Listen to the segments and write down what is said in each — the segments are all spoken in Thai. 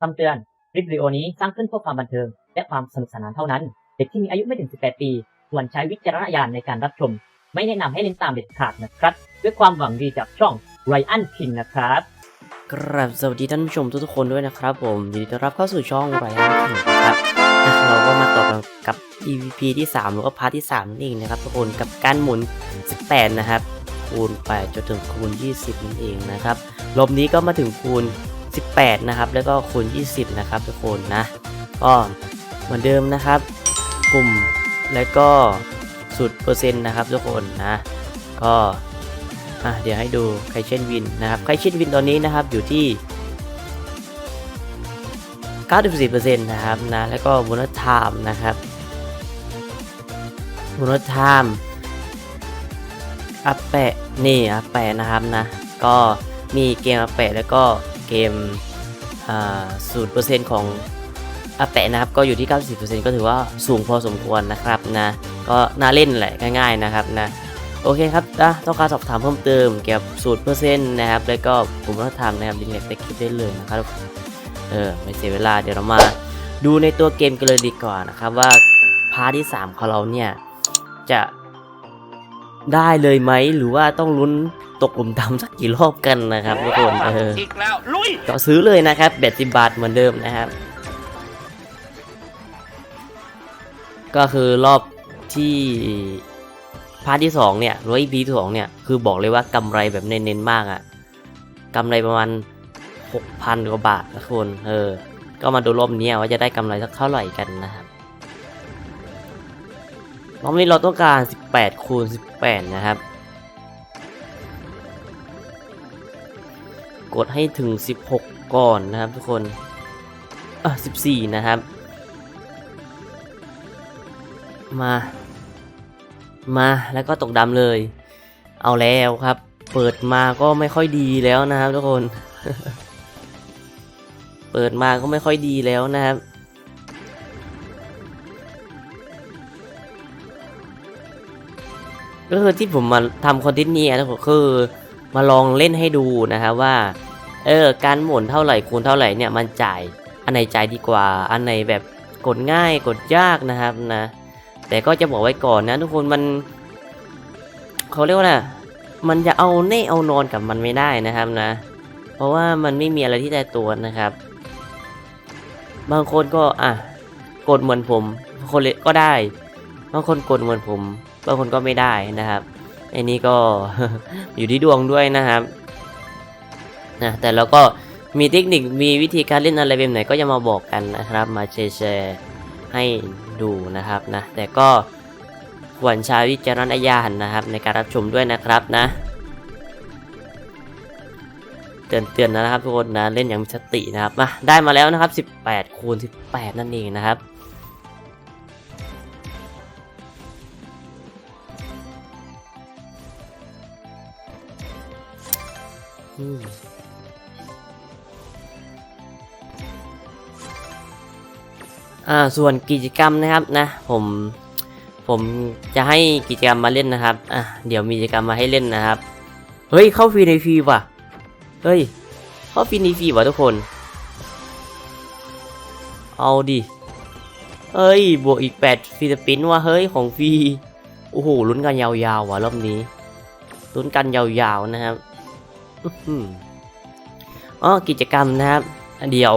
คำเตือน คลิปวิดีโอนี้สร้างขึ้นเพื่อความบันเทิง และความสนุกสนานเท่านั้น เด็กที่มีอายุไม่ถึง 18 ปีควรใช้วิจารณญาณในการรับชม ไม่แนะนำให้เล่นตามเด็ดขาดนะครับ ด้วยความหวังดีจากช่องไรอันพินนะครับกราบสวัสดีท่านผู้ชมทุกๆคนด้วยนะครับผมยินดีต้อนรับเข้าสู่ช่องไรอันคินะครับ เราก็มาต่อกันกับ EVP ที่ 3 หรือว่าพาร์ทที่3นั่นเองนะครับทุกคนกับการหมุน 18 นะครับ คูณ8จนถึงคูณ 20 นั่นเองนะครับรอบนี้ก็มาถึงคูณ 18 นะครับ แล้วก็คูณ 20 นะครับทุกคนนะก็เหมือนเดิมนะครับ กลุ่มแล้วก็สูตรเปอร์เซ็นต์นะครับทุกคนนะก็อะเดี๋ยวให้ดูไคเชนวินนะครับไคเชนวินตอนนี้นะครับอยู่ที่94%นะครับนะแล้วก็โบนัสไทม์นะครับ โบนัสไทม์อัปแปะนี่อัปแปะนะครับนะ ก็มีเกมอัปแปะแล้วก็เกมสูตรเปอร์เซ็นต์ของอาแปะนะครับก็อยู่ที่ 90%ก็ถือว่าสูงพอสมควรนะครับนะ ก็น่าเล่นแหละง่ายๆนะครับนะ โอเคครับนะต้องการสอบถามเพิ่มเติมเกี่ยวกับสูตรเปอร์เซ็นต์นะครับ แล้วก็ผมต้องทำนะครับลิงก์ในคลิปได้เลยนะครับเออไม่เสียเวลาเดี๋ยวเรามาดูในตัวเกมกันเลยดีกว่านะครับว่าพาร์ทที่ 3 ของเราเนี่ย จะได้เลยไหมหรือว่าต้องลุ้นตกหลุมดำสักกี่รอบกันนะครับทุกคนเอออีกแล้วลุยก็ซื้อเลยนะครับแบตสิบาทเหมือนเดิมนะครับ ก็คือรอบที่พาร์ทที่สองเนี่ยร้อยพีที่สองเนี่ยคือบอกเลยว่ากำไรแบบเน้นๆมากอะกำไรประมาณหกพันกว่าบาทนะคนเออก็มาดูรอบนี้ว่าจะได้กำไรสักเท่าไหร่กันนะครับ รอบนี้เราต้องการ 18 คูณ 18 นะครับ กดให้ถึง 16 ก่อนนะครับทุกคน อะ 14 นะครับ มา มาแล้วก็ตกดำเลย เอาแล้วครับ เปิดมาก็ไม่ค่อยดีแล้วนะครับทุกคน เปิดมาก็ไม่ค่อยดีแล้วนะครับ ก็คือที่ผมมาทำคอนเทนต์นี้นะก็คือมาลองเล่นให้ดูนะครับว่า เออ การหมุนเท่าไหร่คูณเท่าไหร่เนี่ยมันจ่าย อันไหนจ่ายดีกว่า อันไหนแบบกดง่ายกดยากนะครับนะ แต่ก็จะบอกไว้ก่อนนะ ทุกคนมันเขาเรียกว่าอะไรมันจะเอาแน่เอานอนกับมันไม่ได้นะครับนะ เพราะว่ามันไม่มีอะไรที่ตายตัวนะครับ บางคนก็อะกดเหมือนผมบางคนเลยก็ได้ บางคนกดเหมือนผม บางคนก็ไม่ได้นะครับไอ้นี่ก็อยู่ที่ดวงด้วยนะครับนะแต่เราก็มีเทคนิคมีวิธีการเล่นอะไรแบบไหนก็จะมาบอกกันนะครับ มาแชร์แชร์ให้ดูนะครับนะแต่ก็ควรใช้วิจารณญาณนะครับ ในการรับชมด้วยนะครับนะ เตือนเตือนนะครับทุกคนนะเล่นอย่างมีสตินะครับมาได้มาแล้วนะครับ 18คูณ18 นั่นเองนะครับ อืมอ่าส่วนกิจกรรมนะครับนะ ผมผมจะให้กิจกรรมมาเล่นนะครับอะเดี๋ยวมีกิจกรรมมาให้เล่นนะครับ เฮ้ยเข้าฟรีในฟรีว่ะเฮ้ยเข้าฟรีในฟรีว่ะทุกคน เอาดิเฮ้ยบวกอีก8ฟรีสปินว่ะเฮ้ยของฟรีโอ้โหลุ้นกันยาวๆว่ะรอบนี้ลุ้นกันยาวๆนะครับ อ๋อกิจกรรมนะครับ เดี๋ยว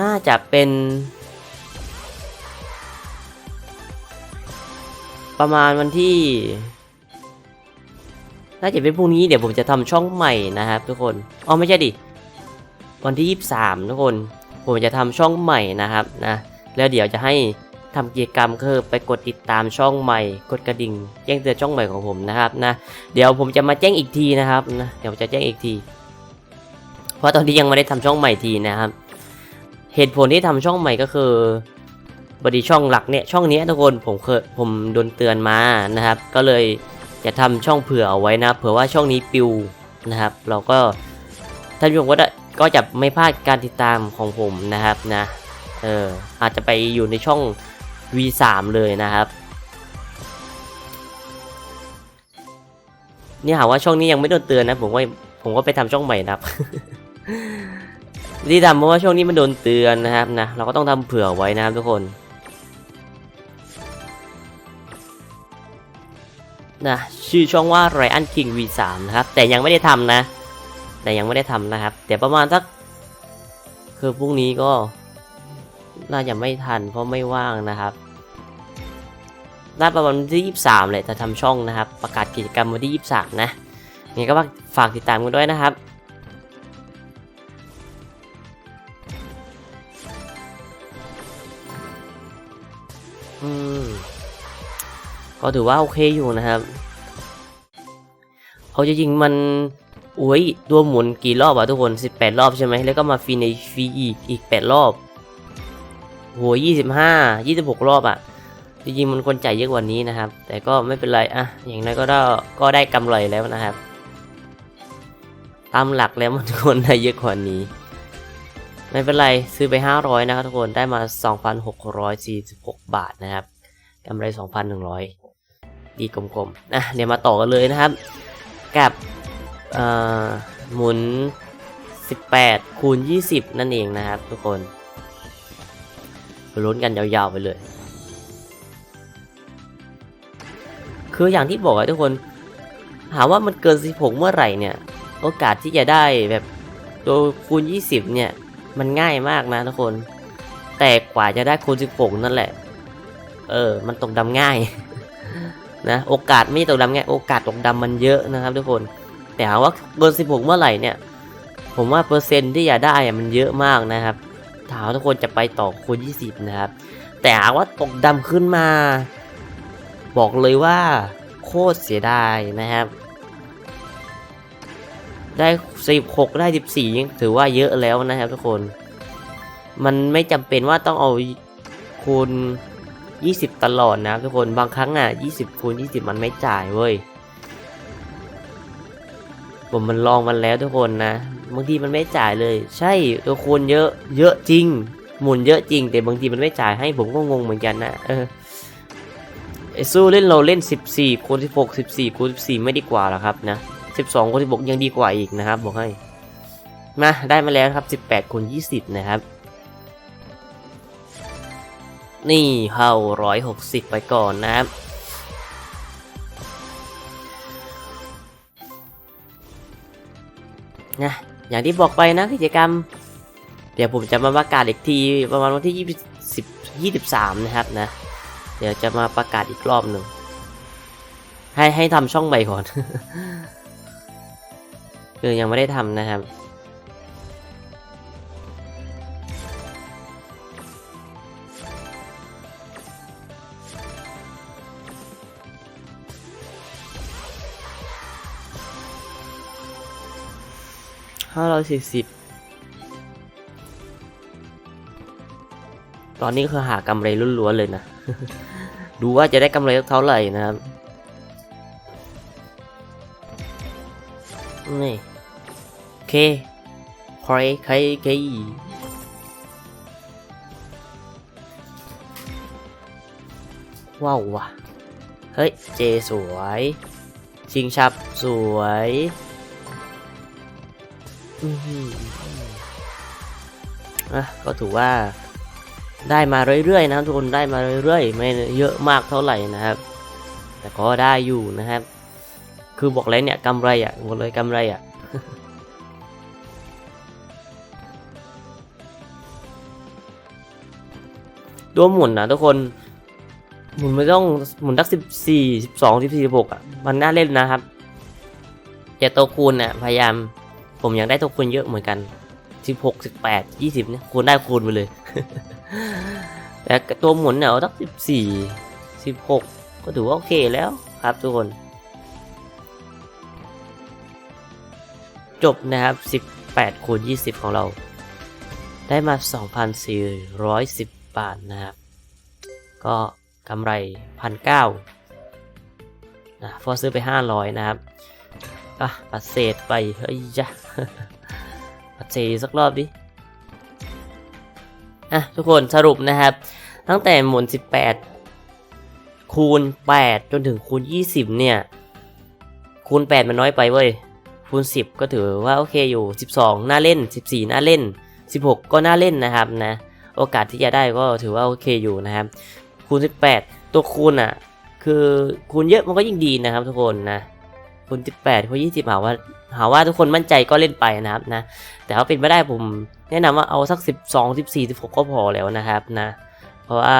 น่าจะเป็น ประมาณวันที่ น่าจะเป็นพรุ่งนี้เดี๋ยวผมจะทำช่องใหม่นะครับ ทุกคนอ๋อไม่ใช่ดิวันที่ 23 ทุกคน ผมจะทำช่องใหม่นะครับนะแล้วเดี๋ยวจะให้ ทำกิจกรรมคือไปกดติดตามช่องใหม่ กดกระดิ่งแจ้งเตือนช่องใหม่ของผมนะครับนะ เดี๋ยวผมจะมาแจ้งอีกทีนะครับนะเดี๋ยวจะแจ้งอีกที เพราะตอนนี้ยังไม่ได้ทำช่องใหม่ทีนะครับ เหตุผลที่ทำช่องใหม่ก็คือบดีช่องหลักเนี่ยช่องนี้ทุกคนผมเคยผมโดนเตือนมานะครับ ก็เลยจะทำช่องเผื่อเอาไว้นะเผื่อว่าช่องนี้ปิวนะครับ เราก็ท่านผู้ชมก็จะก็จะไม่พลาดการติดตามของผมนะครับนะเอออาจจะไปอยู่ในช่อง V3 เลยนะครับ นี่หาว่าช่องนี้ยังไม่โดนเตือนนะ ผมก็ผมก็ไปทำช่องใหม่นะครับที่ทำเพราะว่าช่วงนี้มันโดนเตือนนะครับนะเราก็ต้องทำเผื่อไว้นะครับทุกคนนะชื่อช่องว่าไรอันคิง V3 นะครับ แต่ยังไม่ได้ทำนะ แต่ยังไม่ได้ทำนะครับ แต่ประมาณสัก คือพรุ่งนี้ก็ น่าจะไม่ทันเพราะไม่ว่างนะครับ น่าประมาณวันที่ 23 เลยจะทำช่องนะครับ ประกาศกิจกรรมวันที่ 23 นะยังไงก็ฝากติดตามกันด้วยนะครับอืมก็ถือว่าโอเคอยู่นะครับเขาจะยิงมันอุ้ยตัวหมุนกี่รอบอะทุกคน 18 รอบใช่ไหมแล้วก็มาฟีในฟีอีกอีก 8 รอบโห25 26รอบอะ จริงๆมันควรจ่ายเยอะกว่านี้นะครับ แต่ก็ไม่เป็นไรอะอย่างน้อยก็ได้ก็ได้กำไรแล้วนะครับ ตามหลักแล้วมันควรได้เยอะกว่านี้ ไม่เป็นไรซื้อไป 500 นะครับทุกคนได้มา 2,646 บาทนะครับกำไร 2,100 ดีกลมๆนะเดี๋ยวมาต่อกันเลยนะครับ กับเอ่อหมุน 18คูณ20 นั่นเองนะครับทุกคนลุ้นกันยาวๆไปเลย คืออย่างที่บอกอะทุกคนถาว่ามันเกิน 16 เมื่อไหร่เนี่ย โอกาสที่จะได้แบบตัวคูณ 20 เนี่ย มันง่ายมากนะทุกคน แต่กว่าจะได้คูณ 16 นั่นแหละ เออ มันตกดำง่าย นะ โอกาสไม่ตกดำง่าย โอกาสตกดำมันเยอะนะครับ ทุกคน แต่หาว่าเกิน 16 เมื่อไหร่เนี่ย ผมว่าเปอร์เซ็นต์ที่จะได้มันเยอะมากนะครับถามทุกคนจะไปต่อคูณ 20 นะครับ แต่หาว่าตกดำขึ้นมา บอกเลยว่าโคตรเสียดายนะครับ ได้ 16 ได้ 14ยังถือว่าเยอะแล้วนะครับทุกคน มันไม่จำเป็นว่าต้องเอาคูณ20 ตลอดนะครับทุกคนบางครั้งอะ 20คูณ20 มันไม่จ่ายเว้ยผมมันลองมันแล้วทุกคนนะบางทีมันไม่จ่ายเลย ใช่ตัวคูณเยอะเยอะจริง หมุนเยอะจริง แต่บางทีมันไม่จ่ายให้ผมก็งงเหมือนกันนะเออ ไอสู้เล่นเราเล่น 14คูณ16 14คูณ14 ไม่ดีกว่าหรอครับนะ 12คูณ16 ยังดีกว่าอีกนะครับบอกให้มาได้มาแล้วครับ 18คูณ20 นะครับ นี่เข้า 160 ไปก่อนนะครับนะอย่างที่บอกไปนะกิจกรรม เดี๋ยวผมจะมาประกาศอีกทีประมาณวันที่20 23 นะครับนะ เดี๋ยวจะมาประกาศอีกรอบหนึ่ง ให้ให้ทำช่องใหม่ก่อน คือยังไม่ได้ทำนะครับ ห้าร้อยสี่สิบ ตอนนี้คือหากำไรล้วนๆเลยนะ ดูว่าจะได้กำไรเท่าไหร่นะครับนี่เคใครใครใครว้าวว่ะ เฮ้ย เจสวย ชิงชับสวยอือหืออะก็ถือว่า ได้มาเรื่อยๆนะครับทุกคนได้มาเรื่อยๆ ไม่เยอะมากเท่าไหร่นะครับ แต่ก็ได้อยู่นะครับ คือบอกเลยเนี่ยกำไรอะบอกเลยกำไรอะตัวหมุนนะทุกคนหมุนไม่ต้องหมุนทักสิบสี่สิบสองสิบสี่สิบหกอะมันน่าเล่นนะครับแต่ตัวคูณเนี่ยพยายามผมอยากได้ตัวคูณเยอะเหมือนกัน16 18 20เนี่ยคูณได้คูณไปเลย แต่ตัวหมุนเนี่ยเอาสัก14 16ก็ถือว่าโอเคแล้วครับทุกคน จบนะครับ18คูณ20ของเรา ได้มา2,410บบาทนะครับ ก็กำไร1,900นะพอซื้อไป500นะครับอะปัดเศษไปเฮ้ยจ้ะปัดเศษสักรอบดิ อะทุกคนสรุปนะครับ ตั้งแต่หมุน 18 คูณ 8 จนถึงคูณ 20 เนี่ย คูณ 8 มันน้อยไปเว้ย คูณ 10 ก็ถือว่าโอเคอยู่ 12 น่าเล่น 14 น่าเล่น 16 ก็น่าเล่นนะครับนะ โอกาสที่จะได้ก็ถือว่าโอเคอยู่นะครับ คูณ 18 ตัวคูณอะ คือคูณเยอะมันก็ยิ่งดีนะครับทุกคนนะคูณ 18คูณ20หาว่า หาว่าทุกคนมั่นใจก็เล่นไปนะครับนะ แต่ถ้าเป็นไม่ได้ผมแนะนำว่าเอาสัก 12 14 16 ก็พอแล้วนะครับนะ เพราะว่า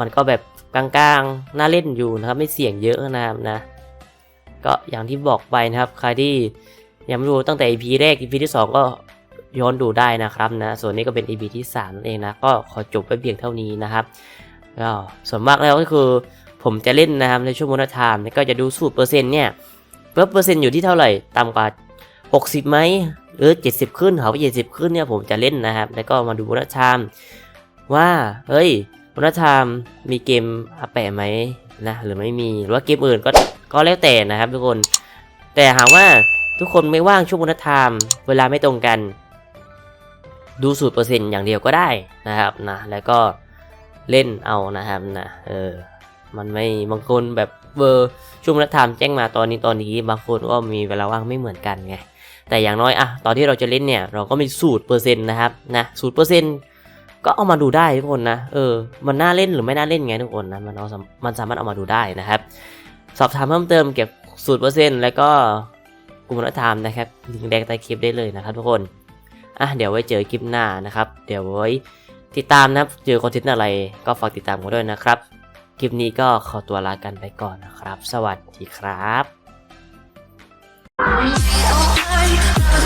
มันก็แบบกลางๆ น่าเล่นอยู่นะครับ ไม่เสี่ยงเยอะนะครับนะ ก็อย่างที่บอกไปนะครับ ใครที่ยังไม่ดูตั้งแต่ EP แรก EP ที่ 2 ก็ย้อนดูได้นะครับนะ ส่วนนี้ก็เป็น EP ที่3นั่นเองนะ ก็ขอจบไปเพียงเท่านี้นะครับก็ส่วนมากแล้วก็คือผมจะเล่นนะครับในช่วงมนไทม์ก็จะดูสูตรเปอร์เซ็นต์เนี่ยเปอร์เซ็นต์อยู่ที่เท่าไหร่ต่ำกว่า 60ไหมหรือ 70 ขึ้นเขาไป70 ขึ้นเนี่ยผมจะเล่นนะครับ แล้วก็มาดูมนไทม์ว่าเฮ้ยมนไทม์มีเกมอาแปะไหมนะหรือไม่มีหรือว่าเกมอื่นก็ก็แล้วแต่นะครับ ทุกคน แต่หากว่าทุกคนไม่ว่างช่วงวันไทม์เวลาไม่ตรงกัน ดูสูตรเปอร์เซ็นต์อย่างเดียวก็ได้นะครับนะแล้วก็เล่นเอานะครับนะเออมันไม่บางคนแบบเบอร์ช่วงวันไทม์แจ้งมาตอนนี้ตอนนี้บางคนก็มีเวลาว่างไม่เหมือนกันไง แต่อย่างน้อยอะตอนที่เราจะเล่นเนี่ยเราก็มีสูตรเปอร์เซ็นต์นะครับนะสูตรเปอร์เซ็นต์ก็เอามาดูได้ทุกคนนะเออมันน่าเล่นหรือไม่น่าเล่นไงทุกคนนะมันเอามันสามารถเอามาดูได้นะครับ สอบถามเพิ่มเติมเก็บสูตรเปอร์เซ็นต์แล้วก็กลุ่มรัฐธรรมนะครับลิงก์แดงใต้คลิปได้เลยนะครับทุกคนอะเดี๋ยวไว้เจอคลิปหน้านะครับ เดี๋ยวไว้ติดตามนะครับเจอคอนเทนต์อะไรก็ฝากติดตามกันด้วยนะครับ คลิปนี้ก็ขอตัวลากันไปก่อนนะครับ สวัสดีครับ I